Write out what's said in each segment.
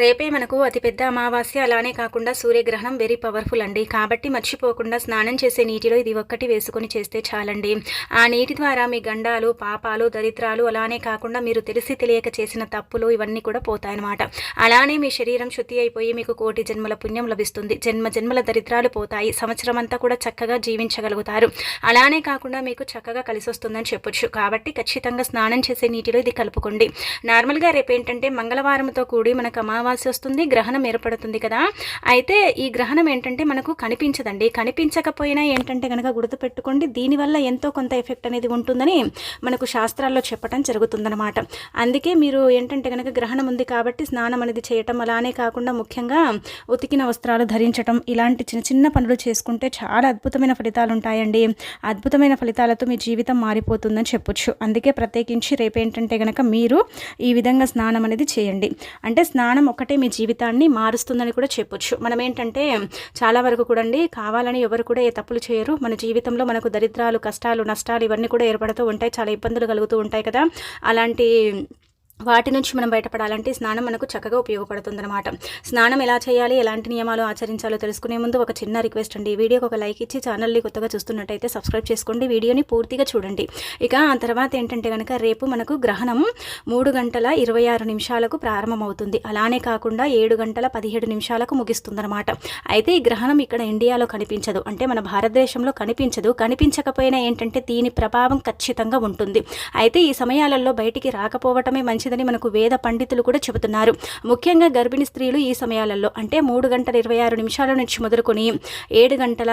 రేపే మనకు అతిపెద్ద అమావాస్య. అలానే కాకుండా సూర్యగ్రహణం వెరీ పవర్ఫుల్ అండి. కాబట్టి మర్చిపోకుండా స్నానం చేసే నీటిలో ఇది ఒక్కటి వేసుకొని చేస్తే చాలండి. ఆ నీటి ద్వారా మీ గండాలు పాపాలు దరిద్రాలు అలానే కాకుండా మీరు తెలిసి తెలియక చేసిన తప్పులు ఇవన్నీ కూడా పోతాయన్నమాట. అలానే మీ శరీరం శుద్ధి అయిపోయి మీకు కోటి జన్మల పుణ్యం లభిస్తుంది. జన్మ జన్మల దరిద్రాలు పోతాయి. సంవత్సరం అంతా కూడా చక్కగా జీవించగలుగుతారు. అలానే కాకుండా మీకు చక్కగా కలిసి వస్తుందని చెప్పొచ్చు. కాబట్టి ఖచ్చితంగా స్నానం చేసే నీటిలో ఇది కలుపుకోండి. నార్మల్గా రేపు ఏంటంటే మంగళవారంతో కూడి మనకు అమావాస్య అమావాస్య వస్తుంది గ్రహణం ఏర్పడుతుంది కదా. అయితే ఈ గ్రహణం ఏంటంటే మనకు కనిపించదండి. కనిపించకపోయినా ఏంటంటే కనుక గుర్తుపెట్టుకోండి దీనివల్ల ఎంతో కొంత ఎఫెక్ట్ అనేది ఉంటుందని మనకు శాస్త్రాల్లో చెప్పడం జరుగుతుందన్నమాట. అందుకే మీరు ఏంటంటే కనుక గ్రహణం ఉంది కాబట్టి స్నానం అనేది చేయటం అలానే కాకుండా ముఖ్యంగా ఉతికిన వస్త్రాలు ధరించటం ఇలాంటి చిన్న చిన్న పనులు చేసుకుంటే చాలా అద్భుతమైన ఫలితాలు ఉంటాయండి. అద్భుతమైన ఫలితాలతో మీ జీవితం మారిపోతుందని చెప్పొచ్చు. అందుకే ప్రత్యేకించి రేపేంటంటే కనుక మీరు ఈ విధంగా స్నానం అనేది చేయండి. అంటే స్నానం ఒక్కటే మీ జీవితాన్ని మారుస్తుందని కూడా చెప్పొచ్చు. మనం ఏంటంటే చాలా వరకు కూడా అండి కావాలని ఎవరు కూడా ఏ తప్పులు చేయరు. మన జీవితంలో మనకు దరిద్రాలు కష్టాలు నష్టాలు ఇవన్నీ కూడా ఏర్పడుతూ ఉంటాయి. చాలా ఇబ్బందులు కలుగుతూ ఉంటాయి కదా. అలాంటి వాటి నుంచి మనం బయటపడాలంటే స్నానం మనకు చక్కగా ఉపయోగపడుతుంది అనమాట స్నానం ఎలా చేయాలి ఎలాంటి నియమాలు ఆచరించాలో తెలుసుకునే ముందు ఒక చిన్న రిక్వెస్ట్ అండి. వీడియోకి ఒక లైక్ ఇచ్చి ఛానల్ని కొత్తగా చూస్తున్నట్టయితే సబ్స్క్రైబ్ చేసుకోండి. వీడియోని పూర్తిగా చూడండి. ఇక ఆ తర్వాత ఏంటంటే కనుక రేపు మనకు గ్రహణం మూడు గంటల ఇరవై ఆరు నిమిషాలకు ప్రారంభమవుతుంది. అలానే కాకుండా ఏడు గంటల పదిహేడు నిమిషాలకు ముగిస్తుందన్నమాట. అయితే ఈ గ్రహణం ఇక్కడ ఇండియాలో కనిపించదు. అంటే మన భారతదేశంలో కనిపించదు. కనిపించకపోయినా ఏంటంటే దీని ప్రభావం ఖచ్చితంగా ఉంటుంది. అయితే ఈ సమయాలలో బయటికి రాకపోవటమే మంచి మంచిదని మనకు వేద పండితులు కూడా చెబుతున్నారు. ముఖ్యంగా గర్భిణీ స్త్రీలు ఈ సమయాలలో అంటే మూడు గంటల ఇరవై ఆరు నిమిషాల నుంచి మొదలుకొని ఏడు గంటల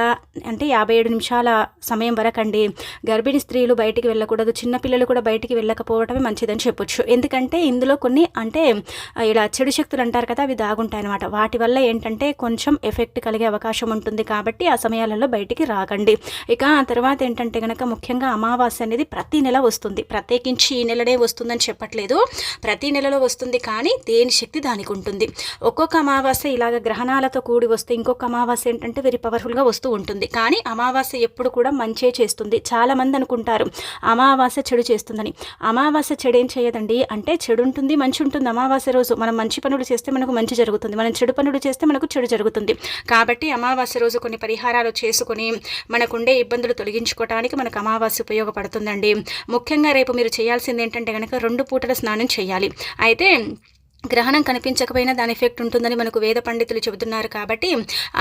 అంటే యాభై ఏడు నిమిషాల సమయం వరకండి గర్భిణీ స్త్రీలు బయటికి వెళ్ళకూడదు చిన్నపిల్లలు కూడా బయటికి వెళ్ళకపోవటమే మంచిదని చెప్పొచ్చు. ఎందుకంటే ఇందులో కొన్ని అంటే ఇలా చెడు శక్తులు అంటారు కదా అవి దాగుంటాయి అనమాట వాటి వల్ల ఏంటంటే కొంచెం ఎఫెక్ట్ కలిగే అవకాశం ఉంటుంది కాబట్టి ఆ సమయాలలో బయటికి రాకండి. ఇక ఆ తర్వాత ఏంటంటే కనుక ముఖ్యంగా అమావాస్య అనేది ప్రతి నెల వస్తుంది. ప్రత్యేకించి ఈ నెలనే వస్తుందని చెప్పట్లేదు. ప్రతి నెలలో వస్తుంది కానీ దేని శక్తి దానికి ఉంటుంది. ఒక్కొక్క అమావాస్య ఇలాగ గ్రహణాలతో కూడి వస్తే ఇంకొక అమావాస్య ఏంటంటే వెరీ పవర్ఫుల్గా వస్తూ ఉంటుంది. కానీ అమావాస్య ఎప్పుడు కూడా మంచే చేస్తుంది. చాలామంది అనుకుంటారు అమావాస్య చెడు చేస్తుందని. అమావాస్య చెడు ఏం చేయదండి? అంటే చెడు ఉంటుంది మంచి ఉంటుంది. అమావాస్య రోజు మనం మంచి పనులు చేస్తే మనకు మంచి జరుగుతుంది. మనం చెడు పనులు చేస్తే మనకు చెడు జరుగుతుంది. కాబట్టి అమావాస్య రోజు కొన్ని పరిహారాలు చేసుకొని మనకుండే ఇబ్బందులు తొలగించుకోవడానికి మనకు అమావాస్య ఉపయోగపడుతుందండి. ముఖ్యంగా రేపు మీరు చేయాల్సింది ఏంటంటే కనుక రెండు పూటల స్నానం చేయాలి. అయితే గ్రహణం కనిపించకపోయినా దాని ఎఫెక్ట్ ఉంటుందని మనకు వేద పండితులు చెబుతున్నారు కాబట్టి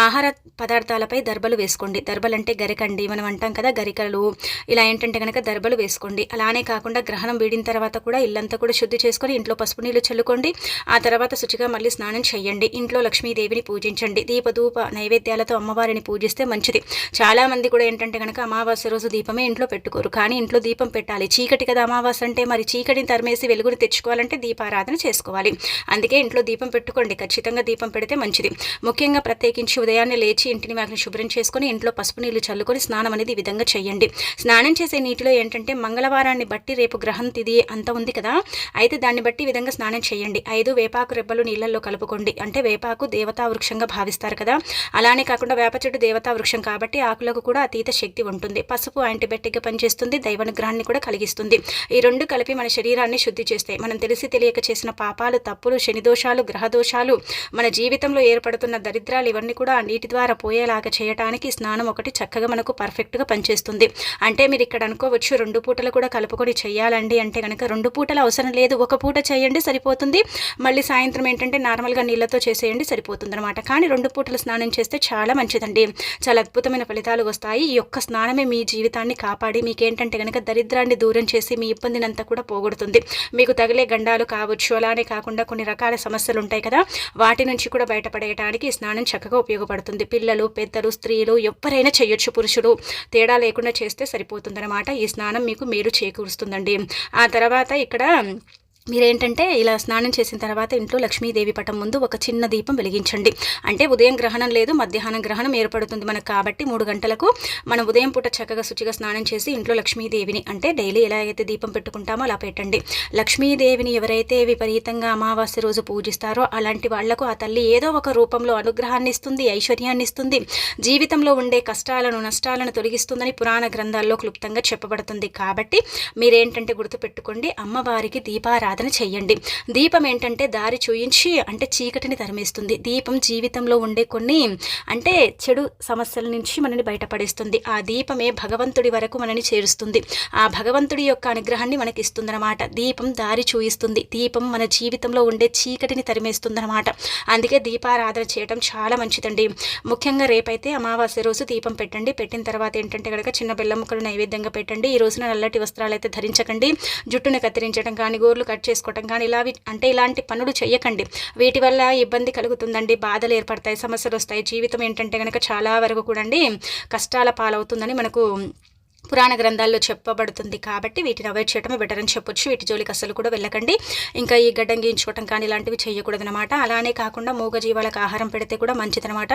ఆహార పదార్థాలపై దర్బలు వేసుకోండి. దర్బలు అంటే గరికండి. మనం అంటాం కదా గరికలు. ఇలా ఏంటంటే కనుక దర్బలు వేసుకోండి. అలానే కాకుండా గ్రహణం వీడిన తర్వాత కూడా ఇల్లంతా కూడా శుద్ధి చేసుకొని ఇంట్లో పసుపు నీళ్ళు చల్లుకోండి. ఆ తర్వాత శుచిగా మళ్ళీ స్నానం చేయండి. ఇంట్లో లక్ష్మీదేవిని పూజించండి. దీపధూప నైవేద్యాలతో అమ్మవారిని పూజిస్తే మంచిది. చాలా మంది కూడా ఏంటంటే కనుక అమావాస్య రోజు దీపమే ఇంట్లో పెట్టుకోరు. కానీ ఇంట్లో దీపం పెట్టాలి. చీకటి కదా అమావాస్య అంటే మరి చీకటిని తరిమేసి వెలుగుని తెచ్చుకోవాలంటే దీపారాధన చేసుకోవాలి. అందుకే ఇంట్లో దీపం పెట్టుకోండి. ఖచ్చితంగా దీపం పెడితే మంచిది. ముఖ్యంగా ప్రత్యేకించి ఉదయాన్నే లేచి ఇంటిని వాటిని శుభ్రం చేసుకొని ఇంట్లో పసుపు నీళ్ళు చల్లుకొని స్నానం అనేది ఈ విధంగా చేయండి. స్నానం చేసే నీటిలో ఏంటంటే మంగళవారాన్ని బట్టి రేపు గ్రహం తిది అంత ఉంది కదా. అయితే దాన్ని బట్టి విధంగా స్నానం చేయండి. ఐదు వేపాకు రెబ్బలు నీళ్ళల్లో కలుపుకోండి. అంటే వేపాకు దేవతా వృక్షంగా భావిస్తారు కదా. అలానే కాకుండా వేప చెట్టు దేవతా వృక్షం కాబట్టి ఆకులకు కూడా అతీత శక్తి ఉంటుంది. పసుపు యాంటీబయాటిక్గా పనిచేస్తుంది. దైవానుగ్రహాన్ని కూడా కలిగిస్తుంది. ఈ రెండు కలిపి మన శరీరాన్ని శుద్ధి చేస్తాయి. మనం తెలిసి తెలియక చేసిన పాపాలు తప్పు తప్పులు శనిదోషాలు గ్రహదోషాలు మన జీవితంలో ఏర్పడుతున్న దరిద్రాలు ఇవన్నీ కూడా నీటి ద్వారా పోయేలాగా చేయడానికి స్నానం ఒకటి చక్కగా మనకు పర్ఫెక్ట్గా పనిచేస్తుంది. అంటే మీరు ఇక్కడ అనుకోవచ్చు రెండు పూటలు కూడా కలుపుకొని చేయాలండి అంటే కనుక రెండు పూటలు అవసరం లేదు. ఒక పూట చేయండి సరిపోతుంది. మళ్ళీ సాయంత్రం ఏంటంటే నార్మల్గా నీళ్ళతో చేసేయండి సరిపోతుంది అనమాట కానీ రెండు పూటలు స్నానం చేస్తే చాలా మంచిదండి. చాలా అద్భుతమైన ఫలితాలు వస్తాయి. ఈ యొక్క స్నానమే మీ జీవితాన్ని కాపాడి మీకేంటంటే కనుక దరిద్రాన్ని దూరం చేసి మీ ఇబ్బందినంతా కూడా పోగొడుతుంది. మీకు తగిలే గండాలు కావచ్చు అలానే కాకుండా కొన్ని రకాల సమస్యలు ఉంటాయి కదా వాటి నుంచి కూడా బయటపడేయడానికి స్నానం చక్కగా ఉపయోగపడుతుంది. పిల్లలు పెద్దలు స్త్రీలు ఎవరైనా చేయొచ్చు పురుషులు తేడా లేకుండా చేస్తే సరిపోతుందన్నమాట. ఈ స్నానం మీకు మేలు చేకూరుస్తుందండి. ఆ తర్వాత ఇక్కడ మీరేంటంటే ఇలా స్నానం చేసిన తర్వాత ఇంట్లో లక్ష్మీదేవి పటం ముందు ఒక చిన్న దీపం వెలిగించండి. అంటే ఉదయం గ్రహణం లేదు మధ్యాహ్నం గ్రహణం ఏర్పడుతుంది మనకు కాబట్టి మూడు గంటలకు మనం ఉదయం పూట చక్కగా శుచిగా స్నానం చేసి ఇంట్లో లక్ష్మీదేవిని అంటే డైలీ ఎలా అయితే దీపం పెట్టుకుంటామో అలా పెట్టండి. లక్ష్మీదేవిని ఎవరైతే విపరీతంగా అమావాస్య రోజు పూజిస్తారో అలాంటి వాళ్ళకు ఆ తల్లి ఏదో ఒక రూపంలో అనుగ్రహాన్ని ఇస్తుంది ఐశ్వర్యాన్ని ఇస్తుంది. జీవితంలో ఉండే కష్టాలను నష్టాలను తొలగిస్తుందని పురాణ గ్రంథాల్లో క్లుప్తంగా చెప్పబడుతుంది. కాబట్టి మీరేంటంటే గుర్తుపెట్టుకోండి అమ్మవారికి దీపారా ప్రార్థన చేయండి. దీపం ఏంటంటే దారి చూయించి అంటే చీకటిని తరిమేస్తుంది. దీపం జీవితంలో ఉండే కొన్ని అంటే చెడు సమస్యల నుంచి మనని బయటపడేస్తుంది. ఆ దీపమే భగవంతుడి వరకు మనని చేరుస్తుంది. ఆ భగవంతుడి యొక్క అనుగ్రహాన్ని మనకి ఇస్తుందన్నమాట దీపం దారి చూయిస్తుంది. దీపం మన జీవితంలో ఉండే చీకటిని తరిమేస్తుందన్నమాట. అందుకే దీపారాధన చేయడం చాలా మంచిదండి. ముఖ్యంగా రేపైతే అమావాస్య రోజు దీపం పెట్టండి. పెట్టిన తర్వాత ఏంటంటే కనుక చిన్న బెల్లం ముక్కలు నైవేద్యంగా పెట్టండి. ఈ రోజున నల్లటి వస్త్రాలు అయితే ధరించకండి. జుట్టును కత్తిరించడం కానీ గోర్లు కట్ చేసుకోవటం కానీ ఇలా అంటే ఇలాంటి పనులు చేయకండి వీటి వల్ల ఇబ్బంది కలుగుతుందండి బాధలు ఏర్పడతాయి సమస్యలు వస్తాయి. జీవితం ఏంటంటే కనుక చాలా వరకు కూడా కష్టాల పాలవుతుందని మనకు పురాణ గ్రంథాల్లో చెప్పబడుతుంది కాబట్టి వీటిని అవాయిడ్ చేయడమే బెటర్ అని చెప్పొచ్చు. వీటి జోలికి అసలు కూడా వెళ్ళకండి. ఇంకా ఈ గడ్డం గీయించుకోవటం కానీ ఇలాంటివి చేయకూడదనమాట అలానే కాకుండా మూగ జీవాలకు ఆహారం పెడితే కూడా మంచిదనమాట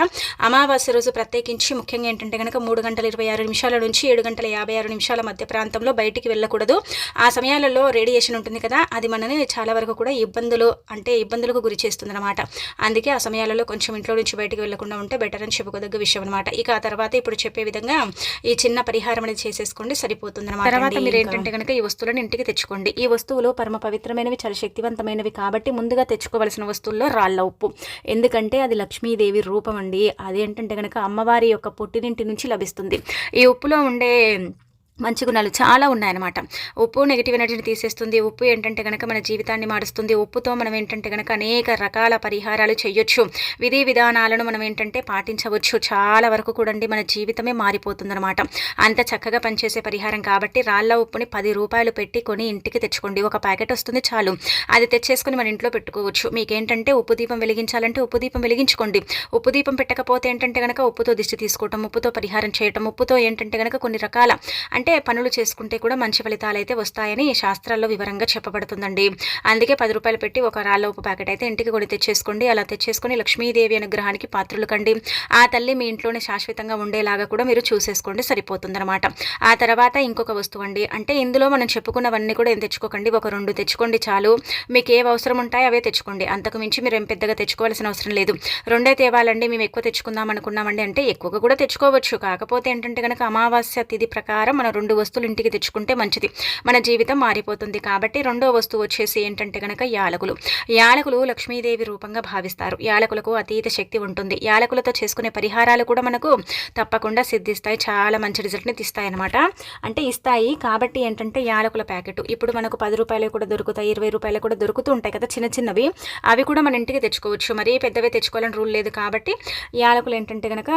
అమావాస్య రోజు ప్రత్యేకించి ముఖ్యంగా ఏంటంటే కనుక మూడు గంటల ఇరవై ఆరు నిమిషాల నుంచి ఏడు గంటల యాభై ఆరు నిమిషాల మధ్య ప్రాంతంలో బయటికి వెళ్ళకూడదు. ఆ సమయాలలో రేడియేషన్ ఉంటుంది కదా అది మనని చాలా వరకు కూడా ఇబ్బందులు అంటే ఇబ్బందులకు గురి చేస్తుందన్నమాట. అందుకే ఆ సమయాలలో కొంచెం ఇంట్లో నుంచి బయటికి వెళ్ళకుండా ఉంటే బెటర్ అని చెప్పుకోదగ్గ విషయం అనమాట ఇక ఆ తర్వాత ఇప్పుడు చెప్పే విధంగా ఈ చిన్న పరిహారం అనేది చేసి చేసేసుకోండి సరిపోతుంది అనమాట తర్వాత మీరు ఏంటంటే కనుక ఈ వస్తువులను ఇంటికి తెచ్చుకోండి. ఈ వస్తువులు పరమ పవిత్రమైనవి చాలా శక్తివంతమైనవి కాబట్టి ముందుగా తెచ్చుకోవలసిన వస్తువుల్లో రాళ్ళ ఉప్పు. ఎందుకంటే అది లక్ష్మీదేవి రూపం అండి. అదేంటంటే కనుక అమ్మవారి యొక్క పుట్టినింటి నుంచి లభిస్తుంది. ఈ ఉప్పులో ఉండే మంచి గుణాలు చాలా ఉన్నాయన్నమాట. ఉప్పు నెగిటివ్ ఎనర్జీని తీసేస్తుంది. ఉప్పు ఏంటంటే కనుక మన జీవితాన్ని మారుస్తుంది. ఉప్పుతో మనం ఏంటంటే కనుక అనేక రకాల పరిహారాలు చేయొచ్చు. విధి విధానాలను మనం ఏంటంటే పాటించవచ్చు. చాలా వరకు కూడా మన జీవితమే మారిపోతుందన్నమాట. అంత చక్కగా పనిచేసే పరిహారం కాబట్టి రాళ్ళ ఉప్పుని పది రూపాయలు పెట్టి కొని ఇంటికి తెచ్చుకోండి. ఒక ప్యాకెట్ వస్తుంది చాలు. అది తెచ్చేసుకుని మన ఇంట్లో పెట్టుకోవచ్చు. మీకేంటంటే ఉప్పు దీపం వెలిగించాలంటే ఉప్పు దీపం వెలిగించుకోండి. ఉప్పు దీపం పెట్టకపోతే ఏంటంటే కనుక ఉప్పుతో దిష్టి తీసుకోవటం ఉప్పుతో పరిహారం చేయటం ఉప్పుతో ఏంటంటే కనుక కొన్ని రకాల అంటే అంటే పనులు చేసుకుంటే కూడా మంచి ఫలితాలు అయితే వస్తాయని శాస్త్రాల్లో వివరంగా చెప్పబడుతుందండి. అందుకే పది రూపాయలు పెట్టి ఒక రాళ్ళ ఉప్పు ప్యాకెట్ అయితే ఇంటికి కూడా తెచ్చేసుకోండి. అలా తెచ్చేసుకొని లక్ష్మీదేవి అనుగ్రహానికి పాత్రలు కండి. ఆ తల్లి మీ ఇంట్లోనే శాశ్వతంగా ఉండేలాగా కూడా మీరు చూసేసుకోండి సరిపోతుందన్నమాట. ఆ తర్వాత ఇంకొక వస్తువు అండి. అంటే ఇందులో మనం చెప్పుకున్నవన్నీ కూడా ఏం తెచ్చుకోకండి. ఒక రెండు తెచ్చుకోండి చాలు. మీకు ఏవి అవసరం ఉంటాయో అవే తెచ్చుకోండి. అంతకు మించి మీరు ఏం పెద్దగా తెచ్చుకోవాల్సిన అవసరం లేదు. రెండే తేవాలండి. మేము ఎక్కువ తెచ్చుకుందాం అనుకున్నామండి అంటే ఎక్కువగా కూడా తెచ్చుకోవచ్చు. కాకపోతే ఏంటంటే కనుక అమావాస్య తిథి ప్రకారం మనం రెండు వస్తువులు ఇంటికి తెచ్చుకుంటే మంచిది. మన జీవితం మారిపోతుంది కాబట్టి రెండో వస్తువు వచ్చేసి ఏంటంటే కనుక యాలకులు. యాలకులు లక్ష్మీదేవి రూపంగా భావిస్తారు. యాలకులకు అతీత శక్తి ఉంటుంది. యాలకులతో చేసుకునే పరిహారాలు కూడా మనకు తప్పకుండా సిద్ధిస్తాయి. చాలా మంచి రిజల్ట్ని తీస్తాయి అనమాట అంటే ఇస్తాయి కాబట్టి ఏంటంటే యాలకుల ప్యాకెట్. ఇప్పుడు మనకు పది రూపాయలు కూడా దొరుకుతాయి ఇరవై రూపాయలు కూడా దొరుకుతూ ఉంటాయి కదా చిన్న చిన్నవి. అవి కూడా మన ఇంటికి తెచ్చుకోవచ్చు. మరీ పెద్దవి తెచ్చుకోవాలని రూల్ లేదు కాబట్టి యాలకులు ఏంటంటే కనుక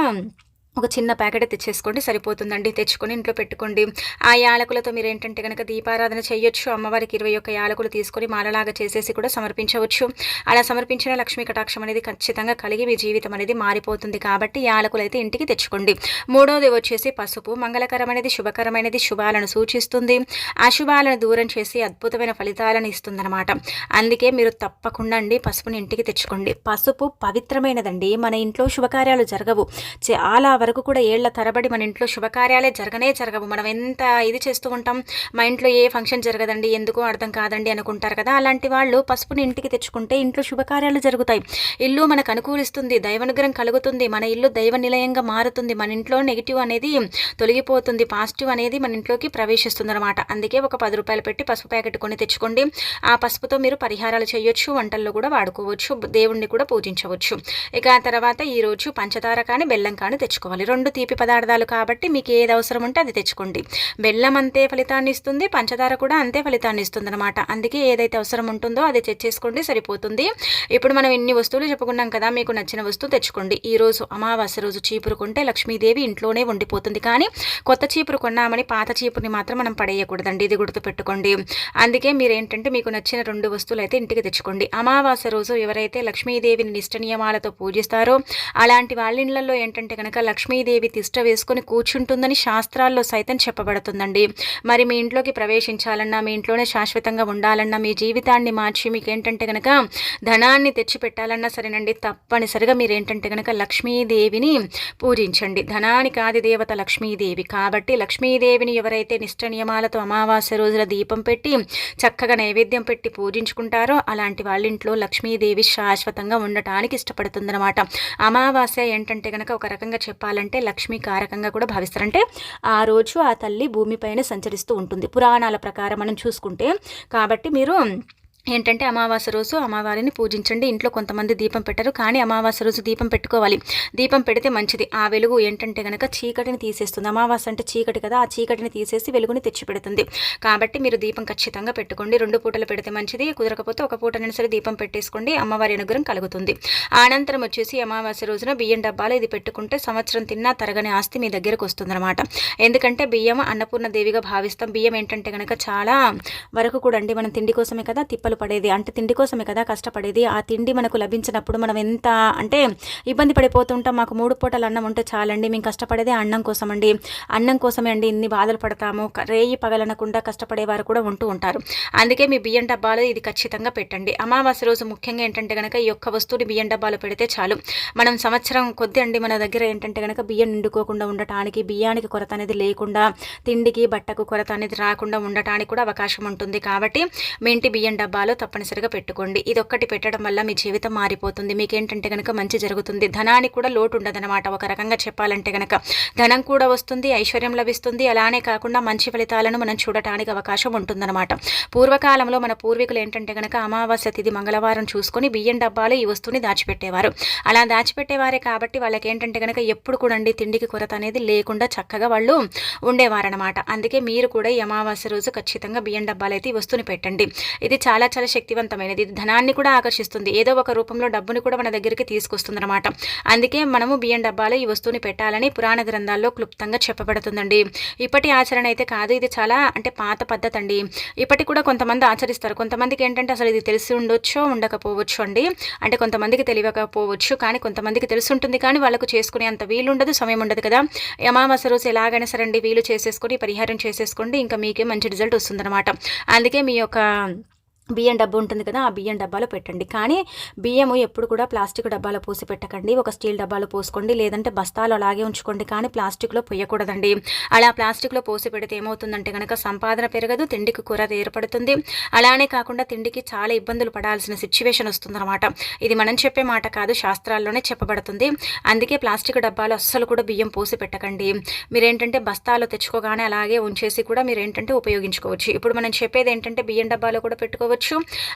ఒక చిన్న ప్యాకెట్ తెచ్చేసుకోండి సరిపోతుందండి. తెచ్చుకొని ఇంట్లో పెట్టుకోండి. ఆ యాలకులతో మీరు ఏంటంటే కనుక దీపారాధన చేయొచ్చు. అమ్మవారికి ఇరవై ఒక్క యాలకులు తీసుకొని మాలలాగా చేసేసి కూడా సమర్పించవచ్చు. అలా సమర్పించిన లక్ష్మీ కటాక్షం అనేది ఖచ్చితంగా కలిగి మీ జీవితం అనేది మారిపోతుంది కాబట్టి యాలకులు అయితే ఇంటికి తెచ్చుకోండి. మూడోది వచ్చేసి పసుపు. మంగళకరమైనది శుభకరమైనది శుభాలను సూచిస్తుంది. అశుభాలను దూరం చేసి అద్భుతమైన ఫలితాలను ఇస్తుందన్నమాట. అందుకే మీరు తప్పకుండా అండి పసుపుని ఇంటికి తెచ్చుకోండి. పసుపు పవిత్రమైనదండి. మన ఇంట్లో శుభకార్యాలు జరగవు. చాలా వరకు కూడా ఏళ్ళ తరబడి మన ఇంట్లో శుభకార్యాలే జరగనే జరగవు. మనం ఎంత ఇది చేస్తూ ఉంటాం మా ఇంట్లో ఏ ఫంక్షన్ జరగదండి ఎందుకో అర్థం కాదండి అనుకుంటారు కదా. అలాంటి వాళ్ళు పసుపుని ఇంటికి తెచ్చుకుంటే ఇంట్లో శుభకార్యాలు జరుగుతాయి. ఇల్లు మనకు అనుకూలిస్తుంది దైవనుగ్రహం కలుగుతుంది మన ఇల్లు దైవ నిలయంగా మారుతుంది మన ఇంట్లో నెగిటివ్ అనేది తొలగిపోతుంది పాజిటివ్ అనేది మన ఇంట్లోకి ప్రవేశిస్తుంది అనమాట అందుకే ఒక పది రూపాయలు పెట్టి పసుపు ప్యాకెట్ కొని తెచ్చుకోండి. ఆ పసుపుతో మీరు పరిహారాలు చేయొచ్చు వంటల్లో కూడా వాడుకోవచ్చు దేవుణ్ణి కూడా పూజించవచ్చు. ఇక ఆ తర్వాత ఈరోజు పంచదార కానీ బెల్లం కానీ తెచ్చుకోవచ్చు తీసుకోవాలి. రెండు తీపి పదార్థాలు కాబట్టి మీకు ఏది అవసరం ఉంటే అది తెచ్చుకోండి. బెల్లం అంతే ఫలితాన్ని ఇస్తుంది పంచదార కూడా అంతే ఫలితాన్ని ఇస్తుంది అనమాట అందుకే ఏదైతే అవసరం ఉంటుందో అది తెచ్చేసుకోండి సరిపోతుంది. ఇప్పుడు మనం ఎన్ని వస్తువులు చెప్పుకున్నాం కదా మీకు నచ్చిన వస్తువు తెచ్చుకోండి. ఈ రోజు అమావాస్య రోజు చీపురు కొంటే లక్ష్మీదేవి ఇంట్లోనే ఉండిపోతుంది. కానీ కొత్త చీపురు కొన్నామని పాత చీపురుని మాత్రం మనం పడేయకూడదండి. ఇది గుర్తు పెట్టుకోండి అందుకే మీరు ఏంటంటే మీకు నచ్చిన రెండు వస్తువులు అయితే ఇంటికి తెచ్చుకోండి. అమావాస్య రోజు ఎవరైతే లక్ష్మీదేవిని నిష్ట నియమాలతో పూజిస్తారో అలాంటి వాళ్ళ ఇళ్ళలో ఏంటంటే కనుక లక్ష్మీదేవి తిష్ట వేసుకొని కూర్చుంటుందని శాస్త్రాల్లో సైతం చెప్పబడుతుందండి. మరి మీ ఇంట్లోకి ప్రవేశించాలన్నా మీ ఇంట్లోనే శాశ్వతంగా ఉండాలన్నా మీ జీవితాన్ని మార్చి మీకు ఏంటంటే కనుక ధనాన్ని తెచ్చి పెట్టాలన్నా సరేనండి తప్పనిసరిగా మీరు ఏంటంటే కనుక లక్ష్మీదేవిని పూజించండి. ధనానికి ఆది దేవత లక్ష్మీదేవి. కాబట్టి లక్ష్మీదేవిని ఎవరైతే నిష్ట నియమాలతో అమావాస్య రోజుల దీపం పెట్టి చక్కగా నైవేద్యం పెట్టి పూజించుకుంటారో అలాంటి వాళ్ళ ఇంట్లో లక్ష్మీదేవి శాశ్వతంగా ఉండటానికి ఇష్టపడుతుందన్నమాట. అమావాస్య ఏంటంటే కనుక ఒక రకంగా చెప్పాలి చెప్పాలంటే లక్ష్మీ కారకంగా కూడా భావిస్తారంటే ఆ రోజు ఆ తల్లి భూమిపైన సంచరిస్తూ ఉంటుంది. పురాణాల ప్రకారం మనం చూసుకుంటే. కాబట్టి మీరు ఏంటంటే అమావాస్య రోజు అమ్మవారిని పూజించండి. ఇంట్లో కొంతమంది దీపం పెట్టరు. కానీ అమావాస్య రోజు దీపం పెట్టుకోవాలి. దీపం పెడితే మంచిది. ఆ వెలుగు ఏంటంటే కనుక చీకటిని తీసేస్తుంది. అమావాస్య అంటే చీకటి కదా. ఆ చీకటిని తీసేసి వెలుగుని తెచ్చిపెడుతుంది. కాబట్టి మీరు దీపం ఖచ్చితంగా పెట్టుకోండి. రెండు పూటలు పెడితే మంచిది. కుదరకపోతే ఒక పూటనైనా సరే దీపం పెట్టేసుకోండి. అమ్మవారి అనుగ్రహం కలుగుతుంది. అనంతరం వచ్చేసి అమావాస్య రోజున బియ్యం డబ్బాలో ఇది పెట్టుకుంటే సంవత్సరం తిన్నా తరగని ఆస్తి మీ దగ్గరకు వస్తుందన్నమాట. ఎందుకంటే బియ్యం అన్నపూర్ణ దేవిగా భావిస్తాం. బియ్యం ఏంటంటే కనుక చాలా వరకు కూడా అండి. మనం తిండి కోసమే కదా. తిప్పలు పడేది అంటే తిండి కోసమే కదా కష్టపడేది. ఆ తిండి మనకు లభించినప్పుడు మనం ఎంత అంటే ఇబ్బంది పడిపోతుంటాం. మాకు మూడు పూటలు అన్నం ఉంటే చాలండి మేము కష్టపడేది అన్నం కోసం అండి అన్నం కోసమే అండి ఇన్ని బాధలు పడతాము. రేయి పగలనకుండా కష్టపడేవారు కూడా ఉంటూ ఉంటారు. అందుకే మీ బియ్యం డబ్బాలో ఇది ఖచ్చితంగా పెట్టండి. అమావాస్య రోజు ముఖ్యంగా ఏంటంటే కనుక ఈ యొక్క వస్తువుని బియ్యం డబ్బాలో పెడితే చాలు. మనం సంవత్సరం కొద్ది అండి మన దగ్గర ఏంటంటే కనుక బియ్యం నిండుకోకుండా ఉండటానికి బియ్యానికి కొరత అనేది లేకుండా తిండికి బట్టకు కొరత అనేది రాకుండా ఉండటానికి కూడా అవకాశం ఉంటుంది. కాబట్టి మీ ఇంటి బియ్యం డబ్బాలో తప్పనిసరిగా పెట్టుకోండి. ఇది ఒక్కటి పెట్టడం వల్ల మీ జీవితం మారిపోతుంది. మీకేంటంటే కనుక మంచి జరుగుతుంది. ధనానికి కూడా లోటు ఉండదనమాట ఒక రకంగా చెప్పాలంటే కనుక ధనం కూడా వస్తుంది ఐశ్వర్యం లభిస్తుంది. అలానే కాకుండా మంచి ఫలితాలను మనం చూడటానికి అవకాశం ఉంటుందన్నమాట. పూర్వకాలంలో మన పూర్వీకులు ఏంటంటే కనుక అమావాస్య తిథి మంగళవారం చూసుకొని బియ్యం డబ్బాలు ఈ వస్తువుని దాచిపెట్టేవారు. అలా దాచిపెట్టేవారే కాబట్టి వాళ్ళకి ఏంటంటే కనుక ఎప్పుడు కూడా అండి తిండికి కొరత అనేది లేకుండా చక్కగా వాళ్ళు ఉండేవారనమాట అందుకే మీరు కూడా ఈ అమావాస్య రోజు ఖచ్చితంగా బియ్యం డబ్బాలు అయితే ఈ వస్తువుని పెట్టండి. ఇది చాలా చాలా శక్తివంతమైనది. ఇది ధనాన్ని కూడా ఆకర్షిస్తుంది. ఏదో ఒక రూపంలో డబ్బుని కూడా మన దగ్గరికి తీసుకొస్తుంది అనమాట అందుకే మనము బియ్యం డబ్బాలో ఈ వస్తువుని పెట్టాలని పురాణ గ్రంథాల్లో క్లుప్తంగా చెప్పబడుతుందండి. ఇప్పటి ఆచరణ అయితే కాదు. ఇది చాలా అంటే పాత పద్ధతి అండి ఇప్పటికి కూడా కొంతమంది ఆచరిస్తారు. కొంతమందికి ఏంటంటే అసలు ఇది తెలిసి ఉండొచ్చో ఉండకపోవచ్చు అండి. అంటే కొంతమందికి తెలియకపోవచ్చు. కానీ కొంతమందికి తెలిసి ఉంటుంది. కానీ వాళ్ళకు చేసుకునే అంత వీలు ఉండదు. సమయం ఉండదు కదా. అమావాస రోజు ఎలాగైనా సరే అండి వీలు చేసేసుకొని పరిహారం చేసేసుకోండి. ఇంకా మీకే మంచి రిజల్ట్ వస్తుందన్నమాట. అందుకే మీ యొక్క బియ్యం డబ్బా ఉంటుంది కదా ఆ బియ్యం డబ్బాలో పెట్టండి. కానీ బియ్యము ఎప్పుడు కూడా ప్లాస్టిక్ డబ్బాలో పోసి పెట్టకండి. ఒక స్టీల్ డబ్బాలో పోసుకోండి లేదంటే బస్తాలు అలాగే ఉంచుకోండి. కానీ ప్లాస్టిక్లో పోయకూడదండి. అలా ప్లాస్టిక్లో పోసి పెడితే ఏమవుతుందంటే కనుక సంపాదన పెరగదు తిండికి కొరత ఏర్పడుతుంది. అలానే కాకుండా తిండికి చాలా ఇబ్బందులు పడాల్సిన సిచ్యువేషన్ వస్తుందన్నమాట. ఇది మనం చెప్పే మాట కాదు శాస్త్రాల్లోనే చెప్పబడుతుంది. అందుకే ప్లాస్టిక్ డబ్బాలు అస్సలు కూడా బియ్యం పోసి పెట్టకండి. మీరేంటంటే బస్తాలు తెచ్చుకోగానే అలాగే ఉంచేసి కూడా మీరు ఏంటంటే ఉపయోగించుకోవచ్చు. ఇప్పుడు మనం చెప్పేది ఏంటంటే బియ్యం డబ్బాలో కూడా పెట్టుకోవచ్చు.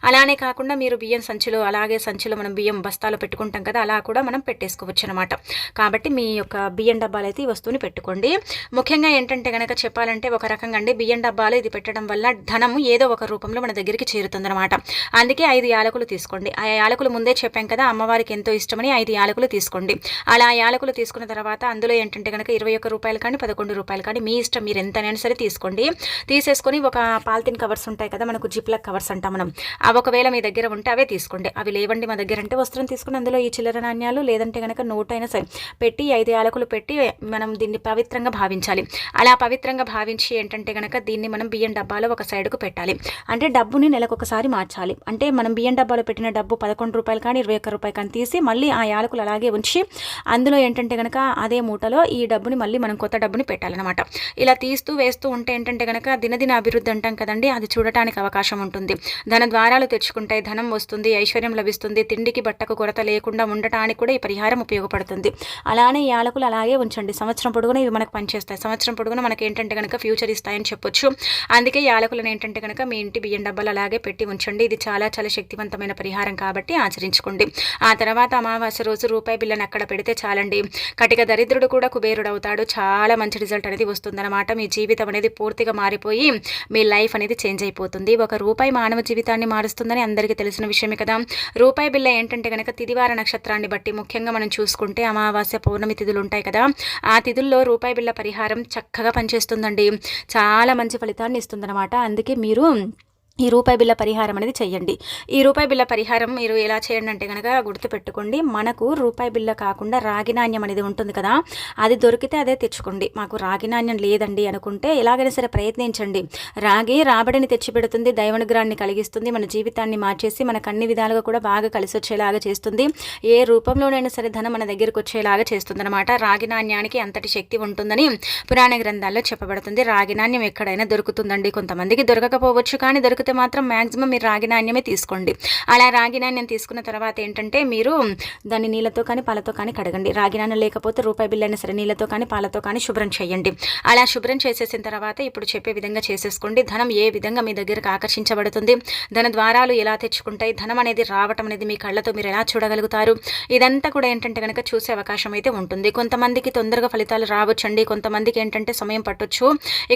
అలానే కాకుండా మీరు బియ్యం సంచులు అలాగే సంచిలో మనం బియ్యం బస్తాలో పెట్టుకుంటాం కదా అలా కూడా మనం పెట్టేసుకోవచ్చు అనమాట కాబట్టి మీ యొక్క బియ్యం డబ్బాలు అయితే ఈ వస్తువుని పెట్టుకోండి. ముఖ్యంగా ఏంటంటే కనుక చెప్పాలంటే ఒక రకంగా అండి బియ్యం డబ్బాలు ఇది పెట్టడం వల్ల ధనము ఏదో ఒక రూపంలో మన దగ్గరికి చేరుతుందనమాట. అందుకే ఐదు యాలకులు తీసుకోండి. ఆ యాలకులు ముందే చెప్పాం కదా అమ్మవారికి ఎంతో ఇష్టమని ఐదు యాలకులు తీసుకోండి. అలా యాలకులు తీసుకున్న తర్వాత అందులో ఏంటంటే కనుక ఇరవై ఒక్క రూపాయలు కానీ పదకొండు రూపాయలు కానీ మీ ఇష్టం మీరు ఎంతైనా సరే తీసుకోండి. తీసేసుకొని ఒక పాలిథిన్ కవర్స్ ఉంటాయి కదా మనకు జిప్లక్ కవర్స్ అంటాం మనం అవి ఒకవేళ మీ దగ్గర ఉంటే అవే తీసుకోండి. అవి లేవండి మా దగ్గర అంటే వస్త్రం తీసుకుని అందులో ఈ చిల్లర నాణ్యాలు లేదంటే కనుక నోట్ అయినా సరే పెట్టి ఐదు యాలకులు పెట్టి మనం దీన్ని పవిత్రంగా భావించాలి. అలా పవిత్రంగా భావించి ఏంటంటే కనుక దీన్ని మనం బియ్యం డబ్బాలో ఒక సైడ్కు పెట్టాలి. అంటే డబ్బుని నెలకొకసారి మార్చాలి. అంటే మనం బియ్యం డబ్బాలో పెట్టిన డబ్బు పదకొండు రూపాయలు కానీ ఇరవై ఒక్క రూపాయలు కానీ తీసి మళ్ళీ ఆ యాలకులు అలాగే ఉంచి అందులో ఏంటంటే కనుక అదే మూటలో ఈ డబ్బుని మళ్ళీ మనం కొత్త డబ్బుని పెట్టాలన్నమాట. ఇలా తీస్తూ వేస్తూ ఉంటే ఏంటంటే కనుక దినదిన అభివృద్ధి అంటాం కదండి అది చూడటానికి అవకాశం ఉంటుంది. ధన ద్వారాలు తెచ్చుకుంటాయి ధనం వస్తుంది ఐశ్వర్యం లభిస్తుంది తిండికి బట్టకు కొరత లేకుండా ఉండటానికి కూడా ఈ పరిహారం ఉపయోగపడుతుంది. అలానే ఈ యాలకులు అలాగే ఉంచండి. సంవత్సరం పొడుగున ఇవి మనకు పనిచేస్తాయి. సంవత్సరం పొడుగున మనకి ఏంటంటే కనుక ఫ్యూచర్ ఇస్తాయని చెప్పొచ్చు. అందుకే యాలకులను ఏంటంటే కనుక మీ ఇంటి బియ్యం డబ్బాలు అలాగే పెట్టి ఉంచండి. ఇది చాలా చాలా శక్తివంతమైన పరిహారం కాబట్టి ఆచరించుకోండి. ఆ తర్వాత అమావాస్య రోజు రూపాయి బిల్లను అక్కడ పెడితే చాలండి. కటిక దరిద్రుడు కూడా కుబేరుడు అవుతాడు చాలా మంచి రిజల్ట్ అనేది వస్తుందన్నమాట. మీ జీవితం అనేది పూర్తిగా మారిపోయి మీ లైఫ్ అనేది చేంజ్ అయిపోతుంది. ఒక రూపాయి మానవ జీవితాన్ని మారుస్తుందని అందరికీ తెలిసిన విషయమే కదా. రూపాయి బిల్ల ఏంటంటే కనుక తిదివార నక్షత్రాన్ని బట్టి ముఖ్యంగా మనం చూసుకుంటే అమావాస్య పౌర్ణమి తిథులు ఉంటాయి కదా. ఆ తిథుల్లో రూపాయి బిల్ల పరిహారం చక్కగా పనిచేస్తుందండి. చాలా మంచి ఫలితాన్ని ఇస్తుందన్నమాట. అందుకే మీరు ఈ రూపాయి బిల్ల పరిహారం అనేది చేయండి ఈ రూపాయి బిల్ల పరిహారం మీరు ఎలా చేయండి అంటే కనుక గుర్తుపెట్టుకోండి. మనకు రూపాయి బిల్ల కాకుండా రాగి నాణ్యం అనేది ఉంటుంది కదా అది దొరికితే అదే తెచ్చుకోండి. మాకు రాగి నాణ్యం లేదండి అనుకుంటే ఎలాగైనా సరే ప్రయత్నించండి. రాగి రాబడిని తెచ్చిపెడుతుంది దైవనుగ్రహాన్ని కలిగిస్తుంది మన జీవితాన్ని మార్చేసి మనకు అన్ని విధాలుగా కూడా బాగా కలిసి వచ్చేలాగా చేస్తుంది. ఏ రూపంలోనైనా సరే ధనం మన దగ్గరికి వచ్చేలాగా చేస్తుంది అనమాట రాగి నాణ్యానికి అంతటి శక్తి ఉంటుందని పురాణ గ్రంథాల్లో చెప్పబడుతుంది. రాగి నాణ్యం ఎక్కడైనా దొరుకుతుందండి. కొంతమందికి దొరకకపోవచ్చు కానీ దొరుకు దొరికితే మాత్రం మ్యాక్సిమం మీరు రాగి నాణ్యమే తీసుకోండి. అలా రాగి నాణ్యం తీసుకున్న తర్వాత ఏంటంటే మీరు దాన్ని నీళ్ళతో కానీ పాలతో కానీ కడగండి. రాగి నాణ్యం లేకపోతే రూపాయి బిల్ అయినా సరే నీళ్ళతో కానీ పాలతో కానీ శుభ్రం చేయండి. అలా శుభ్రం చేసేసిన తర్వాత ఇప్పుడు చెప్పే విధంగా చేసేసుకోండి. ధనం ఏ విధంగా మీ దగ్గరకు ఆకర్షించబడుతుంది ధన ద్వారాలు ఎలా తెచ్చుకుంటాయి ధనం అనేది రావటం అనేది మీ కళ్ళతో మీరు ఎలా చూడగలుగుతారు ఇదంతా కూడా ఏంటంటే కనుక చూసే అవకాశం అయితే ఉంటుంది. కొంతమందికి తొందరగా ఫలితాలు రావచ్చండి. కొంతమందికి ఏంటంటే సమయం పట్టొచ్చు.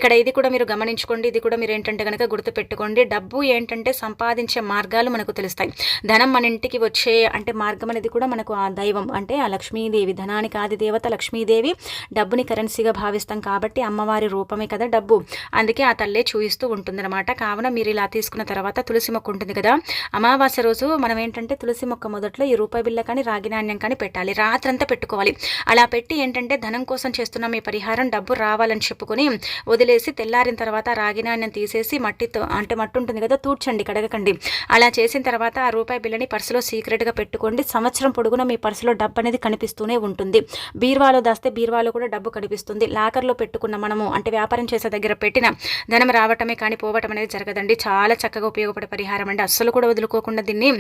ఇక్కడ ఇది కూడా మీరు గమనించుకోండి. ఇది కూడా మీరు ఏంటంటే కనుక గుర్తుపెట్టుకోండి. డబ్బు ఏంటంటే సంపాదించే మార్గాలు మనకు తెలుస్తాయి. ధనం మన ఇంటికి వచ్చే అంటే మార్గం అనేది కూడా మనకు ఆ దైవం అంటే ఆ లక్ష్మీదేవి. ధనానికి ఆది దేవత లక్ష్మీదేవి. డబ్బుని కరెన్సీగా భావిస్తాం కాబట్టి అమ్మవారి రూపమే కదా డబ్బు. అందుకే ఆ తల్లే చూయిస్తూ ఉంటుందన్నమాట. కావున మీరు ఇలా తీసుకున్న తర్వాత తులసి మొక్క ఉంటుంది కదా. అమావాస్య రోజు మనం ఏంటంటే తులసి మొక్క మొదట్లో ఈ రూపాయి బిల్ల కానీ రాగి నాణ్యం కానీ పెట్టాలి. రాత్రంతా పెట్టుకోవాలి. అలా పెట్టి ఏంటంటే ధనం కోసం చేస్తున్న మీ పరిహారం డబ్బు రావాలని చెప్పుకొని వదిలేసి తెల్లారిన తర్వాత రాగి నాణ్యం తీసేసి మట్టితో అంటే మట్టు ఉంటుంది కదా తూడ్చండి కడగకండి. అలా చేసిన తర్వాత ఆ రూపాయి బిల్లని పర్సులో సీక్రెట్గా పెట్టుకోండి. సంవత్సరం పొడుగున మీ పర్సులో డబ్బు అనేది కనిపిస్తూనే ఉంటుంది. బీర్వాలో దాస్తే బీర్వాలో కూడా డబ్బు కనిపిస్తుంది. లాకర్లో పెట్టుకున్న మనము అంటే వ్యాపారం చేసే దగ్గర పెట్టిన ధనం రావటమే కానీ పోవటం అనేది జరగదండి. చాలా చక్కగా ఉపయోగపడే పరిహారం అండి. అస్సలు కూడా వదులుకోకుండా దీన్ని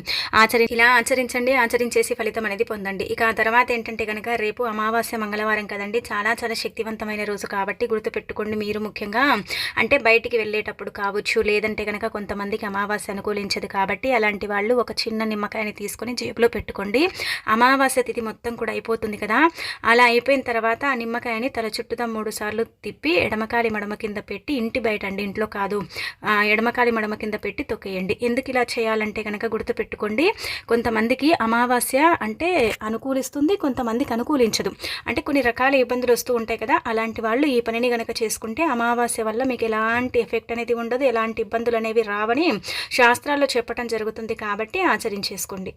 ఆచరి ఇలా ఆచరించండి ఆచరించేసి ఫలితం అనేది పొందండి. ఇక ఆ తర్వాత ఏంటంటే కనుక రేపు అమావాస్య మంగళవారం కదండి. చాలా చాలా శక్తివంతమైన రోజు కాబట్టి గుర్తుపెట్టుకోండి మీరు ముఖ్యంగా. అంటే బయటికి వెళ్ళేటప్పుడు కావచ్చు లేదంటే కనుక కొంతమందికి అమావాస్య అనుకూలించదు కాబట్టి అలాంటి వాళ్ళు ఒక చిన్న నిమ్మకాయని తీసుకొని జేబులో పెట్టుకోండి. అమావాస్య తిథి మొత్తం కూడా అయిపోతుంది కదా. అలా అయిపోయిన తర్వాత ఆ నిమ్మకాయని తల చుట్టూతా మూడు సార్లు తిప్పి ఎడమకాలి మడమ కింద పెట్టి ఇంటి బయట అండి ఇంట్లో కాదు. ఎడమకాలి మడమ కింద పెట్టి తొక్కేయండి. ఎందుకు ఇలా చేయాలంటే కనుక గుర్తుపెట్టుకోండి. కొంతమందికి అమావాస్య అంటే అనుకూలిస్తుంది కొంతమందికి అనుకూలించదు. అంటే కొన్ని రకాల ఇబ్బందులు వస్తూ ఉంటాయి కదా. అలాంటి వాళ్ళు ఈ పనిని కనుక చేసుకుంటే అమావాస్య వల్ల మీకు ఎలాంటి ఎఫెక్ట్ అనేది ఉండదు ఎలాంటి ఇబ్బందులు అనేవి రావని శాస్త్రాల్లో చెప్పడం జరుగుతుంది కాబట్టి ఆచరించేసుకోండి.